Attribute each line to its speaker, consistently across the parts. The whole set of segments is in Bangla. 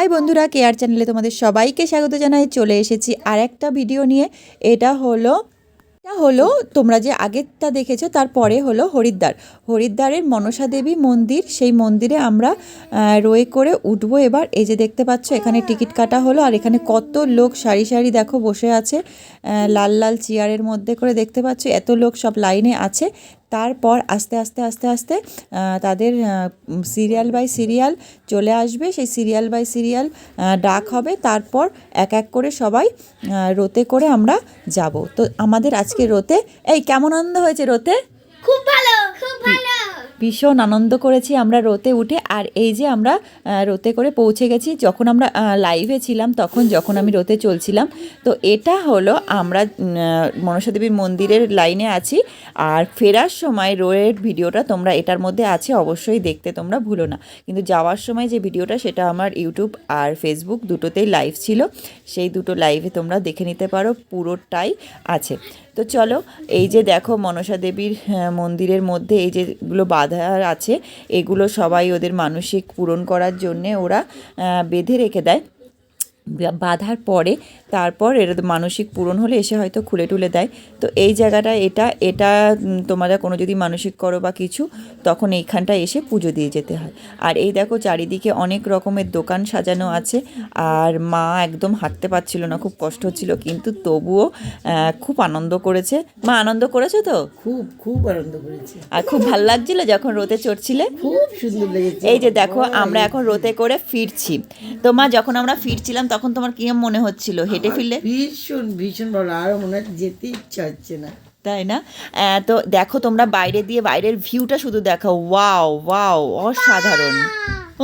Speaker 1: হাই বন্ধুরা কেয়ার চ্যানেলে তোমাদের সবাইকে স্বাগত জানাই। চলে এসেছি আর একটা ভিডিও নিয়ে। এটা হলো এটা হলো তোমরা যে আগেরটা দেখেছ, তারপরে হলো হরিদ্বার। হরিদ্বারের মনসা দেবী মন্দির, সেই মন্দিরে আমরা রয়ে করে উঠবো এবার। এই যে দেখতে পাচ্ছ, এখানে টিকিট কাটা হলো, আর এখানে কত লোক সারি সারি দেখো বসে আছে। লাল লাল চেয়ারের মধ্যে করে দেখতে পাচ্ছ, এত লোক সব লাইনে আছে। তারপর আস্তে আস্তে আস্তে আস্তে তাদের সিরিয়াল বাই সিরিয়াল চলে আসবে। সেই সিরিয়াল বাই সিরিয়াল ডাক হবে। তারপর এক এক করে সবাই রোতে করে আমরা যাব। তো আমাদের আজকে রোতে, এই কেমন আনন্দ হয়েছে রোতে?
Speaker 2: খুব ভালো
Speaker 1: ভীষণ আনন্দ করেছি আমরা রোতে উঠে। আর এই যে আমরা রোতে করে পৌঁছে গেছি, যখন আমরা লাইভে ছিলাম, তখন যখন আমি রোতে চলছিলাম, তো এটা হলো আমরা মনসা দেবীর মন্দিরের লাইনে আছি। আর ফেরার সময় রোয়ের ভিডিওটা তোমরা, এটার মধ্যে আছে, অবশ্যই দেখতে তোমরা ভুলো না। কিন্তু যাওয়ার সময় যে ভিডিওটা, সেটা আমার ইউটিউব আর ফেসবুক দুটোতেই লাইভ ছিল। সেই দুটো লাইভে তোমরা দেখে নিতে পারো, পুরোটাই আছে। তো চলো, এই যে দেখো মনসা দেবীর মন্দিরের মধ্যে এই যেগুলো বাধা আছে, এগুলো সবাই ওদের মানসিক পূরণ করার জন্যে ওরা বেঁধে রেখে দেয়। বাঁধার পরে তারপর এর মানসিক পূরণ হলে এসে হয়তো খুলে টুলে দেয়। তো এই জায়গাটা এটা এটা তোমরা কোনো যদি মানসিক করো বা কিছু তখন এইখানটা এসে পুজো দিয়ে যেতে হয়। আর এই দেখো চারিদিকে অনেক রকমের দোকান সাজানো আছে। আর মা একদম হাঁটতে পারছিল না খুব কষ্ট হচ্ছিল। কিন্তু তবুও খুব আনন্দ করেছে। মা আনন্দ করেছ তো?
Speaker 3: খুব খুব আনন্দ করেছে।
Speaker 1: আর খুব ভালো লাগছিল যখন রোতে চড়ছিলে?
Speaker 3: খুব সুন্দর লেগেছে।
Speaker 1: এই যে দেখো আমরা এখন রোতে করে ফিরছি। তো মা যখন আমরা ফিরছিলাম তখন তোমার কিরম মনে হচ্ছিল? হেঁটে ফিরলে?
Speaker 3: ভীষণ ভীষণ ভালো। আরও মনে হয় যেতে ইচ্ছা হচ্ছে না।
Speaker 1: তাই না? তো দেখো তোমরা বাইরে দিয়ে বাইরের ভিউটা শুধু দেখো ওয়াও ওয়াও অসাধারণ।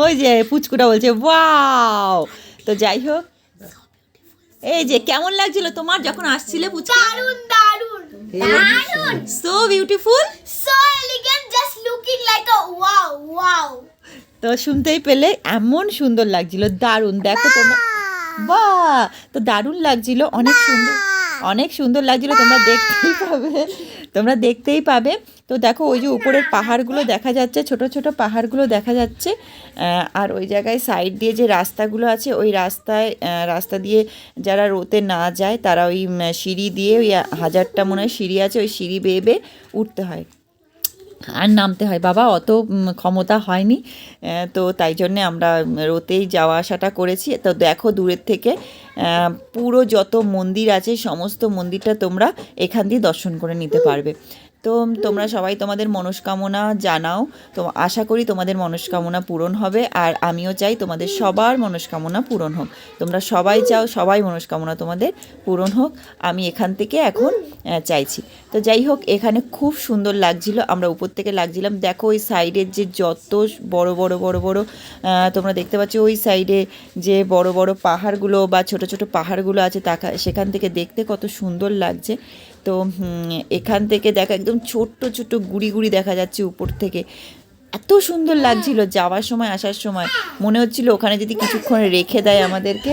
Speaker 1: ওই যে পুচকুটা বলছে ওয়াও! তো যাই হোক। এই যে কেমন লাগছিল তোমার যখন আসছিলে পুচকু?
Speaker 2: দারুণ দারুণ দারুণ
Speaker 1: so beautiful
Speaker 2: so elegant just looking like a wow wow
Speaker 1: তো শুনতেই পেলে এমন সুন্দর লাগছিল দারুণ। দেখো তোমরা বাহ, তো দারুণ লাগছিল। অনেক সুন্দর অনেক সুন্দর লাগছিল। তোমরা দেখতেই পাবে, তোমরা দেখতেই পাবে। তো দেখো, ওই যে উপরের পাহাড়গুলো দেখা যাচ্ছে, ছোট ছোট পাহাড়গুলো দেখা যাচ্ছে। আর ওই জায়গায় সাইড দিয়ে যে রাস্তাগুলো আছে, ওই রাস্তায় রাস্তা দিয়ে যারা রোতে না যায়, তারা ওই সিঁড়ি দিয়ে ওই হাজারটা মনে হয় সিঁড়ি আছে, ওই সিঁড়ি বেয়ে বেয়ে উঠতে হয়। আর নামতে হয়। বাবা অত ক্ষমতা হয়নি তো তাই জন্যে আমরা রোতেই যাওয়া আসাটা করেছি। তো দেখো দূরের থেকে পুরো যত মন্দির আছে, সমস্ত মন্দিরটা তোমরা এখান দিয়ে দর্শন করে নিতে পারবে। তো তোমরা সবাই তোমাদের মনস্কামনা জানাও। তো আশা করি তোমাদের মনস্কামনা পূরণ হবে আর আমিও চাই তোমাদের সবার মনস্কামনা পূরণ হোক। তোমরা সবাই চাও সবাই মনস্কামনা তোমাদের পূরণ হোক, আমি এখান থেকে এখন চাইছি। তো যাই হোক, এখানে খুব সুন্দর লাগছিল, আমরা উপর থেকে লাগছিলাম। দেখো ওই সাইডের যে যত বড় বড় বড় বড় তোমরা দেখতে পাচ্ছ ওই সাইডে যে বড় বড় পাহাড়গুলো বা ছোট ছোট পাহাড়গুলো আছে, তাকা, সেখান থেকে দেখতে কত সুন্দর লাগছে। তো এখান থেকে দেখা, একদম ছোট্ট ছোট্ট গুড়ি গুড়ি দেখা যাচ্ছে উপর থেকে। এত সুন্দর লাগছিল যাওয়ার সময়, আসার সময়। মনে হচ্ছিল ওখানে যদি কিছুক্ষণ রেখে দেয় আমাদেরকে,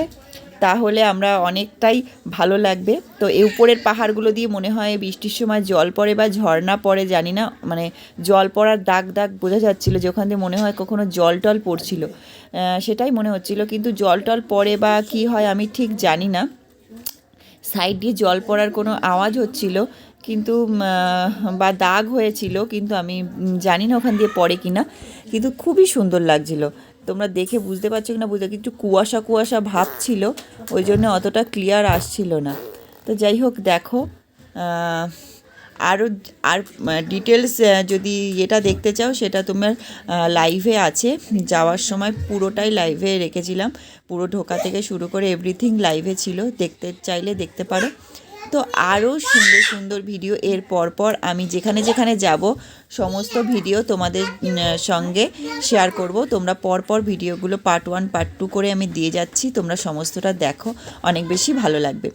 Speaker 1: তাহলে আমরা অনেকটাই ভালো লাগবে। তো এই উপরের পাহাড়গুলো দিয়ে মনে হয় বৃষ্টির সময় জল পড়ে বা ঝর্ণা পড়ে, জানি না। মানে জল পড়ার দাগ দাগ বোঝা যাচ্ছিল যে ওখান দিয়ে মনে হয় কখনো জল টল পড়ছিল। সেটাই মনে হচ্ছিল। কিন্তু জল টল পড়ে বা কি হয় আমি ঠিক জানি না। সাইড দিয়ে জল পড়ার কোনো আওয়াজ হচ্ছিল, কিন্তু বা দাগ হয়েছিল, কিন্তু আমি জানি না ওখান দিয়ে পড়ে কি না কিন্তু খুবই সুন্দর লাগছিল। তোমরা দেখে বুঝতে পারছ কি না বুঝতে কিন্তু কুয়াশা কুয়াশা ভাব ছিল, ওই জন্য অতটা ক্লিয়ার আসছিল না। তো যাই হোক, দেখো আরও আর ডিটেলস যদি এটা দেখতে চাও, সেটা তোমার লাইভে আছে। যাওয়ার সময় পুরোটাই লাইভে রেখেছিলাম। পুরো ঢোকা থেকে শুরু করে এভরিথিং লাইভে ছিল। দেখতে চাইলে দেখতে পারো। তো আরও সুন্দর সুন্দর ভিডিও এর পরপর আমি যেখানে যেখানে যাব, সমস্ত ভিডিও তোমাদের সঙ্গে শেয়ার করব। তোমরা পরপর ভিডিওগুলো পার্ট ওয়ান পার্ট টু করে আমি দিয়ে যাচ্ছি। তোমরা সমস্তটা দেখো। অনেক বেশি ভালো লাগবে।